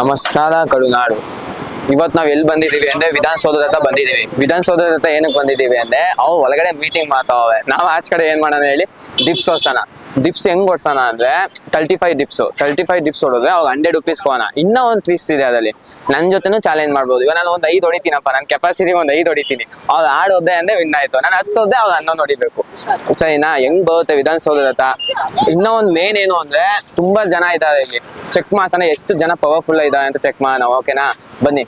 ನಮಸ್ಕಾರ ಕಡುನಾಡು ಇವತ್ ನಾವ್ ಎಲ್ಲಿ ಬಂದಿದೀವಿ ಅಂದ್ರೆ ವಿಧಾನಸೌಧದ ಬಂದಿದೀವಿ. ವಿಧಾನಸೌಧದ ಏನಕ್ಕೆ ಬಂದಿದ್ದೀವಿ ಅಂದ್ರೆ, ಅವು ಒಳಗಡೆ ಮೀಟಿಂಗ್ ಮಾಡ್ತಾವೆ ನಾವು ಆಚ ಕಡೆ ಏನ್ ಮಾಡೋಣ ಹೇಳಿ ದೀಪ್ಸೋಸನ ಡಿಪ್ಸ್ ಹೆಂಗ್ ಹೊಡ್ಸೋಣ ಅಂದ್ರೆ thirty five dips thirty five dips ಹೊಡಿದ್ರೆ ಅವಾಗ ಹಂಡ್ರೆಡ್ ರುಪೀಸ್ ಕೋನ ಇನ್ನೂ ಒಂದು ಟ್ವಿಸ್ಟ್ ಇದೆ ಅದರಲ್ಲಿ. ನನ್ ಜೊತೆನೂ ಚಾಲೆಂಜ್ ಮಾಡ್ಬೋದು. ಇವಾಗ ನಾನು ಒಂದ್ ಐದು ಹೊಡಿತೀನಪ್ಪ ನನ್ನ ಕೆಪಾಸಿಟಿ ಒಂದ್ ಐದು ಹೊಡಿತೀನಿ. ಅವ್ರು ಆಡ್ ಹೋದೆ ಅಂದ್ರೆ ವಿನ್ ಆಯ್ತು. ನಾನು ಹತ್ತು ಹೋದೆ ಅವ್ರು ಹನ್ನೊಂದು ಹೊಡಿಬೇಕು. ಸರಿನಾ? ಹೆಂಗ್ ಬರುತ್ತೆ ವಿಧಾನಸೌಧದ ಹತ್ರ? ಇನ್ನೂ ಒಂದ್ ಮೇನ್ ಏನು ಅಂದ್ರೆ ತುಂಬಾ ಜನ ಇದ್ದಾರೆ ಇಲ್ಲಿ. ಚೆಕ್ ಮಾಡ್ತಾನೆ ಎಷ್ಟು ಜನ ಪವರ್ಫುಲ್ ಇದ್ದಾರೆ ಅಂತ ಚೆಕ್ ಮಾಡೋಣ ಓಕೆನಾ ಬನ್ನಿ.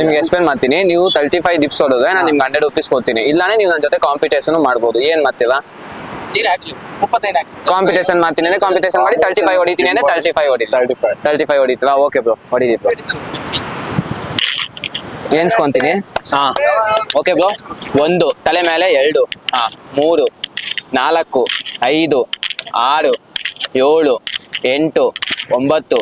ನಿಮ್ಗೆ ಎಕ್ಸ್ಪ್ಲೇನ್ ಮಾಡ್ತೀನಿ. ನೀವು ತರ್ಟಿ ಫೈವ್ ಡಿಪ್ಸ್ ಹೊಡೆದ್ರೆ ನಾನು ನಿಮ್ಗೆ ಹಂಡ್ರೆಡ್ ರುಪೀಸ್ ಕೊಡ್ತೀನಿ. ಇಲ್ಲಾಂದ್ರೆ ನೀವು ನನ್ನ ಜೊತೆ ಕಾಂಪಿಟೇಷನ್ ಮಾಡ್ಬೋದು. ಏನ್ ಮಾಡ್ತೀರಾ? ನೀರ್ ಹಾಕ್ಲಿ ಮುಪ್ಪತ್ತೈದು ಹಾಕ್ಲಿ ಕಾಂಪಿಟೇಷನ್ ಮಾಡ್ತೀನಿ ಅಂದ್ರೆ ಕಾಂಪಿಟೇಷನ್ ಮಾಡಿ ತರ್ಟಿ ಫೈವ್ ಹೊಡಿತೀನಿ ಅಂದ್ರೆ ತರ್ಟಿ ಫೈವ್ ಹೊಡಿ ತರ್ಟಿ ಫೈವ್ ತರ್ಟಿ ಫೈವ್ ಹೊಡಿತೀರಾ ಓಕೆ ಬ್ರೋ ಹೊಡಿದಿ ಬ್ರೋ ಏನ್ಸ್ಕೊಂತೀನಿ? ಹಾ. ಓಕೆ ಬ್ರೋ ಒಂದು ತಲೆ ಮೇಲೆ ಎರಡು ಹಾ. ಮೂರು ನಾಲ್ಕು ಐದು ಆರು ಏಳು ಎಂಟು ಒಂಬತ್ತು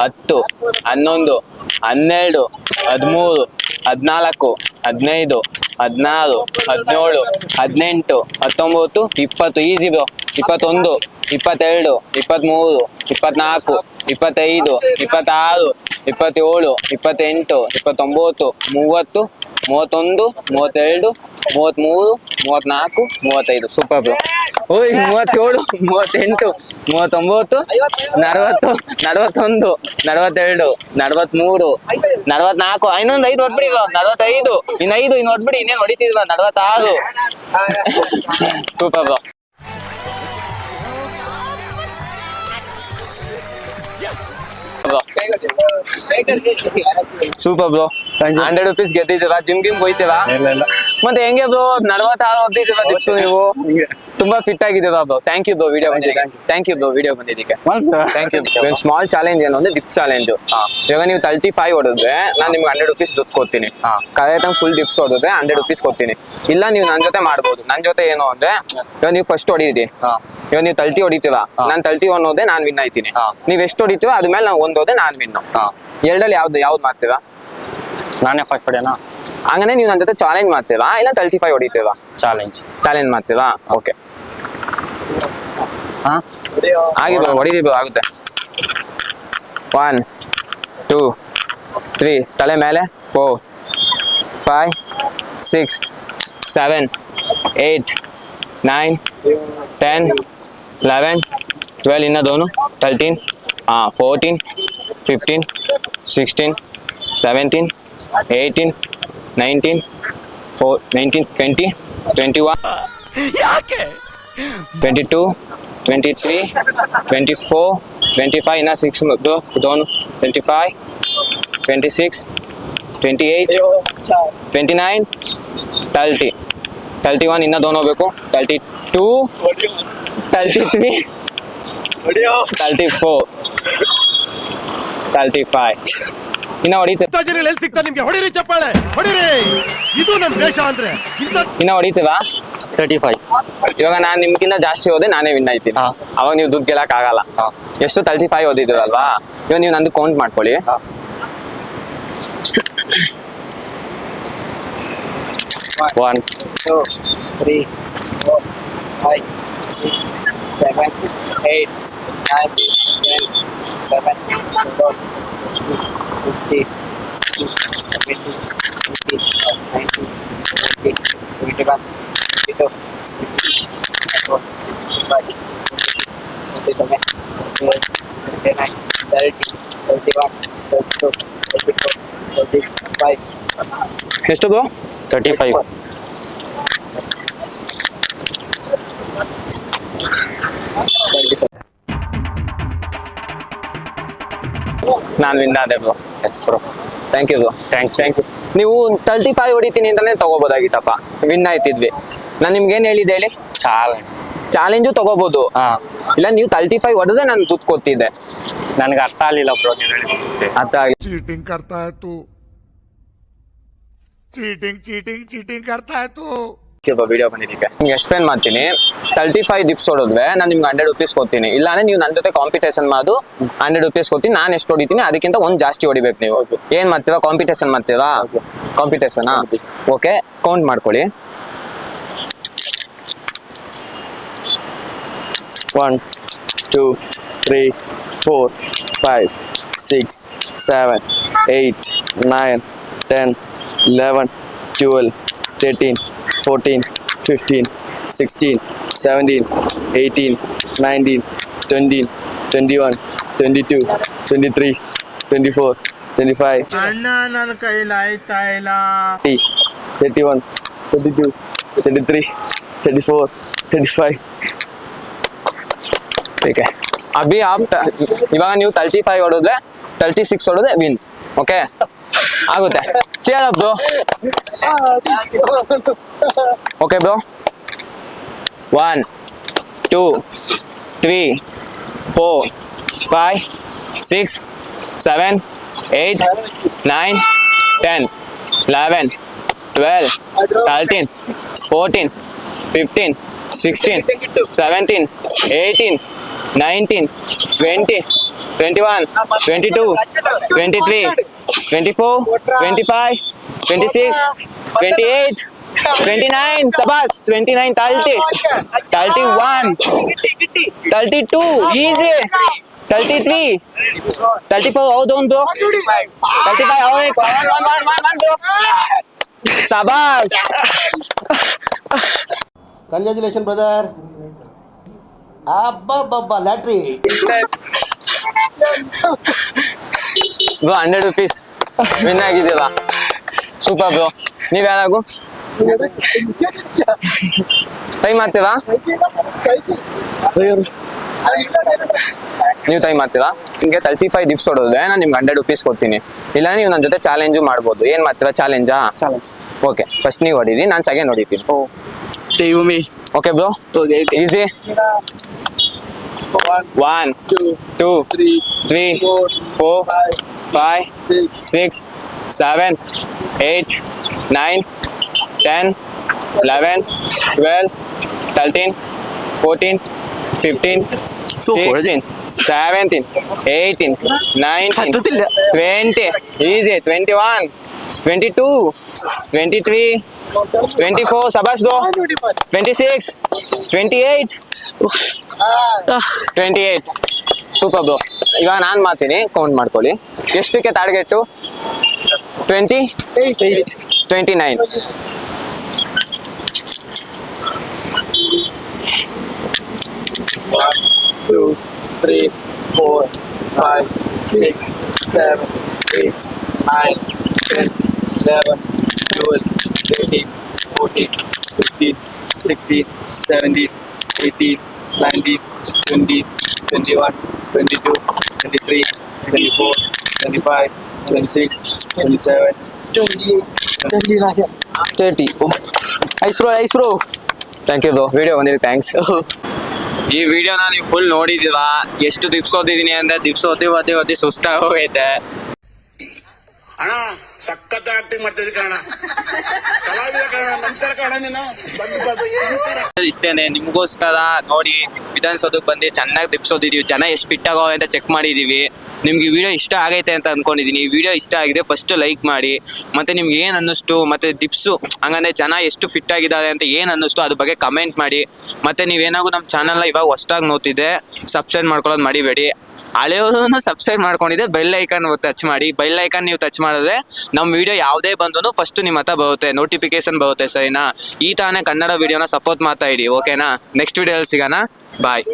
ಹತ್ತು ಹನ್ನೊಂದು ಹನ್ನೆರಡು ಹದಿಮೂರು ಹದಿನಾಲ್ಕು, ಹದಿನೈದು, ಹದಿನಾರು, ಹದಿನೇಳು, ಹದಿನೆಂಟು, ಹತ್ತೊಂಬತ್ತು, ಇಪ್ಪತ್ತು ಈಸಿ ಬ್ರೋ ಇಪ್ಪತ್ತೊಂದು, ಇಪ್ಪತ್ತೆರಡು, ಇಪ್ಪತ್ತ್ಮೂರು ಇಪ್ಪತ್ನಾಲ್ಕು ಇಪ್ಪತ್ತೈದು, ಇಪ್ಪತ್ತಾರು, ಇಪ್ಪತ್ತೇಳು, ಇಪ್ಪತ್ತೆಂಟು, ಇಪ್ಪತ್ತೊಂಬತ್ತು, ಮೂವತ್ತು, ಮೂವತ್ತೊಂದು, ಮೂವತ್ತೆರಡು, ಮೂವತ್ತ್ಮೂರು, ಮೂವತ್ತ್ನಾಲ್ಕು, ಮೂವತ್ತೈದು. ಸೂಪರ್ ಬ್ರೋ ಓಯ್ ಮೂವತ್ತೇಳು ಮೂವತ್ತೆಂಟು ಮೂವತ್ತೊಂಬತ್ತು ನಲವತ್ತು ನಲವತ್ತೊಂದು ನಲವತ್ತೆರಡು ನಲವತ್ಮೂರು ನಲವತ್ನಾಲ್ಕು. ಇನ್ನೊಂದು ಐದು ಹೊಡ್ಬಿಡಿ ನಲವತ್ತೈದು. ಇನ್ನೈದು ಐದು ಇನ್ನು ಹೊಡ್ಬಿಡಿ ಇನ್ನೇನು ಹೊಡಿತಿದ್ವ? ನಲವತ್ತಾರು. Super bro super bro hundred rupees ಗೆದ್ದಿದ್ದೀರಾ gym ಗಿಮ್ ಹೋಯ್ತೀರಾ ಮತ್ತೆ ಹೆಂಗೆ ಬ್ರೋ ನಲವತ್ತಾರು ಹೊದ್ದಿದ್ದೀರಾ ದಿಪ್ಸು ನೀವು. ತುಂಬಾ ಫಿಟ್ ಆಗಿದ್ದೀರಾ bro thank you bro video ಬಂದಿದ್ದಕ್ಕೆ. ಥ್ಯಾಂಕ್ ಯು ಬ್ರೋ ವಿಡಿಯೋ ಬಂದಿದ್ದಕ್ಕೆ. ಥ್ಯಾಂಕ್ ಯು ಒಂದು ಸ್ಮಾಲ್ ಚಾಲೆಂಜ್ ಏನು ಅಂದ್ರೆ ಡಿಪ್ಸ್ ಚಾಲೆಂಜ್ ಇವಾಗ ನೀವು ತರ್ಟಿ ಫೈವ್ ಹೊಡೆದ್ರೆ ನಾನು ನಿಮ್ಗೆ ಹಂಡ್ರೆಡ್ ರುಪೀಸ್ ದುಡ್ಡು ಕೊಡ್ತೀನಿ. ಕರೆಕ್ಟ್ ಫುಲ್ ಡಿಪ್ಸ್ ಹೊಡೆದ್ರೆ ಹಂಡ್ರೆಡ್ ರುಪೀಸ್ ಕೊಡ್ತೀನಿ. ಇಲ್ಲ ನೀವು ನನ್ನ ಜೊತೆ ಮಾಡ್ಬೋದು. ನನ್ನ ಜೊತೆ ಏನು ಅಂದ್ರೆ ಇವಾಗ ನೀವು ಫಸ್ಟ್ ಹೊಡಿದಿ ಇವಾಗ ನೀವು ತರ್ಟಿ ಹೊಡಿತೀರಾ? ನಾನು ತರ್ಟಿ ಒನ್ ಹೋದೆ ನಾನು ವಿನ್ ಆಯ್ತೀನಿ. ನೀವು ಎಷ್ಟು ಹೊಡಿತೀವ ಅದ್ಮೇಲೆ ನಾವು ಒಂದು ಹೋದೆ ನಾನು ವಿನ್ ಎರಡಲ್ಲಿ ಯಾವ್ದು ಯಾವ್ದು ಮಾಡ್ತೀರಾ? ನಾನೇ ಫಸ್ಟ್ ಹೊಡೆಯೋಣ ಹಂಗನೆ ನೀವು ನನ್ನ ಜೊತೆ ಚಾಲೆಂಜ್ ಮಾಡ್ತೀರಾ? ಇಲ್ಲ ತರ್ಟಿ ಫೈವ್ ಹೊಡಿತೀರಾ? ಚಾಲೆಂಜ್ ಚಾಲೆಂಜ್ ಮಾಡ್ತೀರಾ? ಓಕೆ ಹಾ? ಆಗಿ ಬ್ರೋ ಆಗುತ್ತೆ. ಒನ್ ಟೂ ತ್ರೀ ತಲೆ ಮೇಲೆ four five six seven eight nine ten eleven twelve ಇನ್ನದವನು thirteen ಹಾಂ fourteen fifteen sixteen seventeen eighteen nineteen four nineteen twenty twenty one twenty two twenty three twenty four twenty five ಇನ್ನ six ದೋನು twenty five twenty six twenty eight twenty nine thirty thirty one ಇನ್ನ ದೋನ್ ಹೋಗ್ಬೇಕು thirty two thirty three thirty four thirty five ಇನ್ನ ಹೊಡಿತೇವೆ ಎಲ್ಲಿ ಸಿಗ್ತಾ ನಿಮ್ಗೆ ಹೊಡಿರಿ ಚಪ್ಪಾಳೆ ಹೊಡಿರಿ ಇದು ನಮ್ಮ ದೇಶ ಅಂದ್ರೆ ಇನ್ನ ಹೊಡಿತೀವಾ ತರ್ಟಿ ಫೈವ್ ಇವಾಗ ನಾನು ನಿಮ್ಗಿಂತ ಜಾಸ್ತಿ ಹೋದೆ ನಾನೇ ವಿನ್ ಆಯ್ತೀನಿ ಹಾ. ಅವಾಗ ನೀವು ದುಡ್ಡು ಗೆಲ್ಲಕ್ ಆಗಲ್ಲ ಎಷ್ಟು ತರ್ಟಿ ಫೈವ್ ಓದಿದ್ರಲ್ವಾ ಇವಾಗ ನೀವು ನಂದು ಕೌಂಟ್ ಮಾಡ್ಕೊಳ್ಳಿ one two three four five six seven eight nine ten eleven 50 versus 50 of 90 50 21 22 24 25 27 29 30 31 32 34 35 ಎಷ್ಟು ಗೋ 35 Thank you, sir. ನಾನು ವಿನ್ ಆದೆ bro yes bro thank you bro thank thank you ನೀವು ತರ್ಟಿ ಫೈವ್ ಹೊಡಿತೀನಿ ಅಂತಾನೆ ತಗೋಬೋದಾಗಿತ್ತಪ್ಪ ವಿನ್ ಆಯ್ತಿದ್ವಿ ನಾನು ನಿಮ್ಗೆ ಏನು ಹೇಳಿದ್ದೆ ಹೇಳಿ ಚಾಲೆಂಜ್ ಚಾಲೆಂಜು ತಗೋಬೋದು ಹಾ ಇಲ್ಲ ನೀವು ತರ್ಟಿ ಫೈವ್ ಹೊಡೆದ್ರೆ ನಾನು ದುಡ್ಡು ಕೊಡ್ತಿದ್ದೆ ನನಗೆ ಅರ್ಥ ಆಗಲಿಲ್ಲ ಬ್ರೋ ನೀವು ಹೇಳಿದ್ದು ಅರ್ಥ ಆಗಿ चीटिंग करता है तू चीटिंग चीटिंग चीटिंग करता है तू ವಿಡಿಯೋ ಬಂದಿದ್ದೀವಿ ನಿಮ್ಗೆ ಎಕ್ಸ್ಪ್ಲೇನ್ ಮಾಡ್ತೀನಿ. ತರ್ಟಿ ಫೈವ್ ಡಿಪ್ಸ್ ಹೊಡೆದ್ರೆ ನಾನು ನಿಮ್ಗೆ ಹಂಡ್ರೆಡ್ ರುಪೀಸ್ ಕೊಡ್ತೀನಿ. ಇಲ್ಲಾಂದ್ರೆ ನೀವು ನನ್ನ ಜೊತೆ ಕಾಂಪಿಟೇಷನ್ ಮಾಡು. ಹಂಡ್ರೆಡ್ ರುಪೀಸ್ ಕೊಡ್ತೀನಿ. ನಾನು ಎಷ್ಟು ಹೊಡಿತೀನಿ ಅದಕ್ಕಿಂತ ಒಂದು ಜಾಸ್ತಿ ಹೊಡಿಬೇಕು ನೀವು. ಏನ್ ಮಾಡ್ತೀರಾ? ಕಾಂಪಿಟೇಷನ್ ಮಾಡ್ತೀರಾ? ಕಾಂಪಿಟೇಷನ್ ಓಕೆ ಕೌಂಟ್ ಮಾಡ್ಕೊಳ್ಳಿ. One two three four five six seven eight nine ten eleven twelve thirteen fourteen fifteen sixteen seventeen eighteen nineteen twenteen twenty one twenty two twenty three twenty four twenty five ಅಣ್ಣ ನನ್ನ ಕೈಲಿ ಆಯ್ತಾ ಇಲ್ಲ? Thirty one thirty two thirty three thirty four thirty five okay Abhi ಆಪ್ ಇವಾಗ ನೀವು thirty five ಹೊಡೆದ್ರೆ thirty six ಹೊಡೆದ್ರೆ ವಿನ್ ಓಕೆ ಆಗುತ್ತೆ chair bro okay bro one two three four five six seven eight nine ten eleven twelve thirteen fourteen fifteen sixteen seventeen eighteen nineteen twenty twenty one twenty two twenty three 24, 25, 26, 28, 29, Sabas, 29, 30, 31, 32, easy, 33, 34, hold on bro, 35, hold on, one, one, one, one, one bro, Sabas. Congratulations brother. Abba, abba, latry. Bro hundred rupees win ಆಗಿದ್ದೀರಾ super bro ನೀವ್ ಯಾರಾಗು? Time ಮಾಡ್ತೀರಾ? ನೀವು time ಮಾಡ್ತೀರಾ? ನಿಮ್ಗೆ thirty five dips ಹೊಡೋದ್ರೆ ನಾನು ನಿಮ್ಗೆ hundred rupees ಕೊಡ್ತೀನಿ. ಇಲ್ಲ ನೀವು ನನ್ನ ಜೊತೆ ಚಾಲೆಂಜು ಮಾಡ್ಬೋದು. ಏನ್ ಮಾಡ್ತೀರಾ? ಚಾಲೆಂಜಾ ಚಾಲೆಂಜ್ ಓಕೆ ಫಸ್ಟ್ ನೀವು ಹೊಡೀರಿ ನಾನು ಸೆಕೆಂಡ್ ಹೊಡಿತೀನಿ. Okay bro easy One, two, two, three, three, four, four, five, six, seven, eight, nine, ten, eleven, twelve, thirteen, fourteen, fifteen. Seventeen eighteen nineteen twenty easy twenty one twenty two twenty three twenty four ಸಬಾಸ್ bro twenty six twenty eight twenty eight super bro ಇವಾಗ ನಾನು ಮಾಡ್ತೀನಿ. Count ಮಾಡ್ಕೊಳ್ಳಿ. ಎಷ್ಟಕ್ಕೆ target twenty twenty nine two, three, four, five, six, seven, eight, nine, ten, eleven, twelve, thirteen, fourteen, fifteen, sixteen, seventeen, eighteen, nineteen, twenty, twenty-one, twenty-two, twenty-three, twenty-four, twenty-five, twenty-six, twenty-seven, twenty-eight, twenty-nine, thirty. Oh. Ice bro, ice bro. Thank you bro video വന്നതിന് thanks ಈ ವಿಡಿಯೋನ ನೀವು full ನೋಡಿದೀರಾ ಎಷ್ಟು ದಿವ್ಸ ಓದಿದೀನಿ ಅಂದ್ರೆ ದಿವ್ಸ ಓದಿ ಓದಿ ಓದಿ ಸುಸ್ತಾಗಿ ಹೋಗೈತೆ. ಅಣ್ಣ ಸಖತ್ ಆಕ್ಟಿಂಗ್ ಮಾಡ್ತಿದ್ದೆ ಕಣ ಕಲಾವಿದ ಕಣ ನಮಸ್ಕಾರ ಕಣ ನೀನು. ಇಷ್ಟೇನೆ ನಿಮ್ಗೋಸ್ಕರ ನೋಡಿ ವಿಧಾನಸೌಧಕ್ಕೆ ಬಂದು ಚೆನ್ನಾಗಿ ದಿಪ್ಸೋದಿದೀವಿ ಜನ ಎಷ್ಟು ಫಿಟ್ ಆಗೋ ಅಂತ ಚೆಕ್ ಮಾಡಿದೀವಿ. ನಿಮ್ಗೆ ಈ ವಿಡಿಯೋ ಇಷ್ಟ ಆಗೈತೆ ಅಂತ ಅನ್ಕೊಂಡಿದೀನಿ. ಈ ವಿಡಿಯೋ ಇಷ್ಟ ಆಗಿದೆ ಫಸ್ಟ್ ಲೈಕ್ ಮಾಡಿ. ಮತ್ತೆ ನಿಮ್ಗೆ ಏನು ಅನ್ನಿಸ್ತು? ಮತ್ತೆ ದಿಪ್ಸು ಹಂಗಂದ್ರೆ ಜನ ಎಷ್ಟು ಫಿಟ್ ಆಗಿದ್ದಾರೆ ಅಂತ ಏನು ಅನ್ನಿಸ್ತು? ಅದ್ರ ಬಗ್ಗೆ ಕಮೆಂಟ್ ಮಾಡಿ. ಮತ್ತೆ ನೀವೇನಾಗೂ ನಮ್ಮ ಚಾನಲ್ನ ಇವಾಗ ಹೊಸ್ದಾಗಿ ನೋಡ್ತಿದ್ದೆ ಸಬ್ಸ್ಕ್ರೈಬ್ ಮಾಡ್ಕೊಳ್ಳೋದು ಮರಿಬೇಡಿ. ಹಳೆಯವ್ರನ್ನ ಸಬ್ಸ್ಕ್ರೈಬ್ ಮಾಡ್ಕೊಂಡಿದ್ದೆ ಬೆಲ್ ಐಕಾನ್ ಟಚ್ ಮಾಡಿ. ಬೆಲ್ ಐಕಾನ್ ನೀವು ಟಚ್ ಮಾಡಿದ್ರೆ ನಮ್ಮ ವಿಡಿಯೋ ಯಾವುದೇ ಬಂದೂ ಫಸ್ಟ್ ನಿಮ್ಮ ಹತ್ರ ಬರುತ್ತೆ ನೋಟಿಫಿಕೇಶನ್ ಬರುತ್ತೆ, ಸರಿನಾ? ಈ ತಾನೇ ಕನ್ನಡ ವಿಡಿಯೋನ ಸಪೋರ್ಟ್ ಮಾಡ್ತಾ ಇಡಿ ಓಕೆನಾ ನೆಕ್ಸ್ಟ್ ವಿಡಿಯೋದಲ್ಲಿ ಸಿಗೋಣ. ಬಾಯ್